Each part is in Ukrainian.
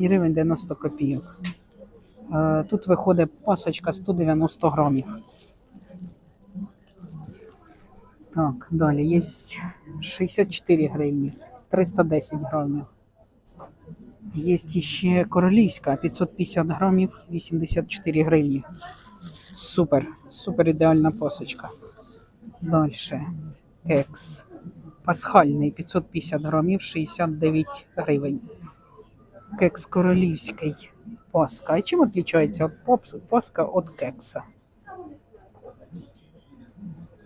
гривень 90 копійок. Е, Тут виходить пасочка 190 грамів. Так, далі є 64 гривні, 310 грамів. Є ще королівська 550 грамів, 84 гривні. Супер, супер ідеальна пасочка. Далі кекс. Пасхальний 550 грамів, 69 гривень. Кекс королівський. Паска. А чим відрізняється от паска від кекса?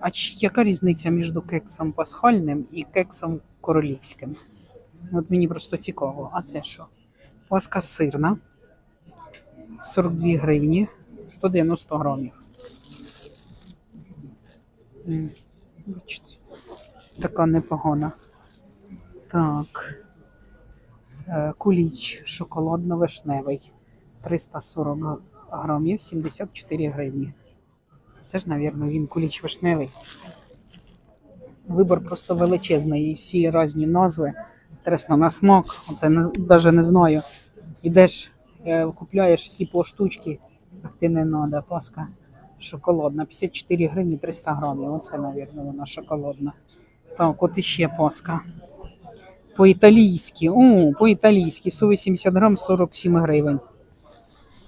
А яка різниця між кексом пасхальним і кексом королівським? От мені просто цікаво. А це що? Паска сирна. 42 гривні, 190 грамів. Така непогана. Так. Е, Куліч шоколадно-вишневий. 340 грамів, 74 гривні. Це ж, мабуть, він куліч вишневий. Вибор просто величезний. І всі різні назви. Інтересно, на смак. Оце навіть не знаю. Ідеш, е, купляєш всі по штучки, так ти не треба. Паска шоколадна. 54 гривні 300 грамів. Оце, мабуть, вона шоколадна. Так, от іще паска. По-італійськи. О, по-італійськи. 180 грам 47 гривень.